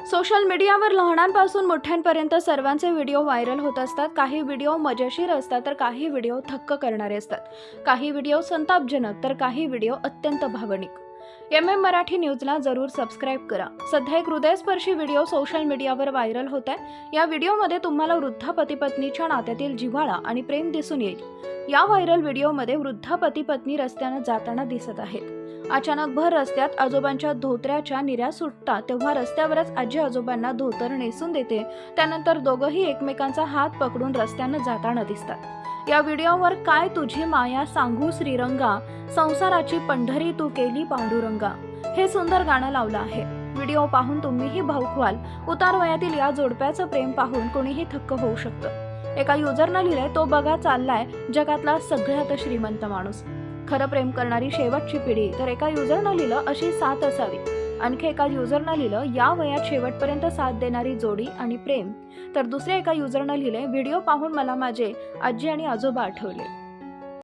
Social मीडियावर लहानांपासून मोठ्यांपर्यंत सर्वांचे व्हिडिओ व्हायरल होत असतात. काही व्हिडिओ मजेशीर असतात तर काही व्हिडिओ थक्क करणारे असतात. काही व्हिडिओ संतापजनक तर काही व्हिडिओ अत्यंत भावनिक. एम एम मराठी न्यूजला जरूर सबस्क्राईब करा. सध्या एक हृदयस्पर्शी व्हिडिओ सोशल मीडियावर व्हायरल होत आहे. या व्हिडिओमध्ये तुम्हाला वृद्ध पती पत्नीच्या नात्यातील जिव्हाळा आणि प्रेम दिसून येईल. या व्हायरल व्हिडिओमध्ये वृद्धा पती पत्नी रस्त्यानं जाताना दिसत आहेत. अचानक भर रस्त्यात आजोबांच्या धोत्र्याच्या निऱ्या सुटतात तेव्हा रस्त्यावरच आजी आजोबांना धोतर नेसून देते. त्यानंतर दोघंही एकमेकांचा हात पकडून रस्त्यानं जाताना दिसतात. या व्हिडिओवर काय तुझी माया सांगू श्रीरंगा? संसाराची पंढरी तू केली पांडुरंगा. हे सुंदर गाणं लावलं आहे. व्हिडिओ पाहून तुम्हीही भाऊक व्हाल उतार वयातील या जोडप्याचं प्रेम पाहून कोणीही थक्क होऊ शकतं. एका युजरनं लिहिलंय तो बघा चाललाय जगातला सगळ्यात श्रीमंत माणूस. खरं प्रेम करणारी शेवटची पिढी. तर एका युजरनं लिहिलं अशी साथ असावी. आणखी एका युजरनं लिहिलं या वयात शेवटपर्यंत साथ देणारी जोडी आणि प्रेम. तर दुसऱ्या एका युजरनं लिहिले व्हिडिओ पाहून मला माझे आजी आणि आजोबा आठवले.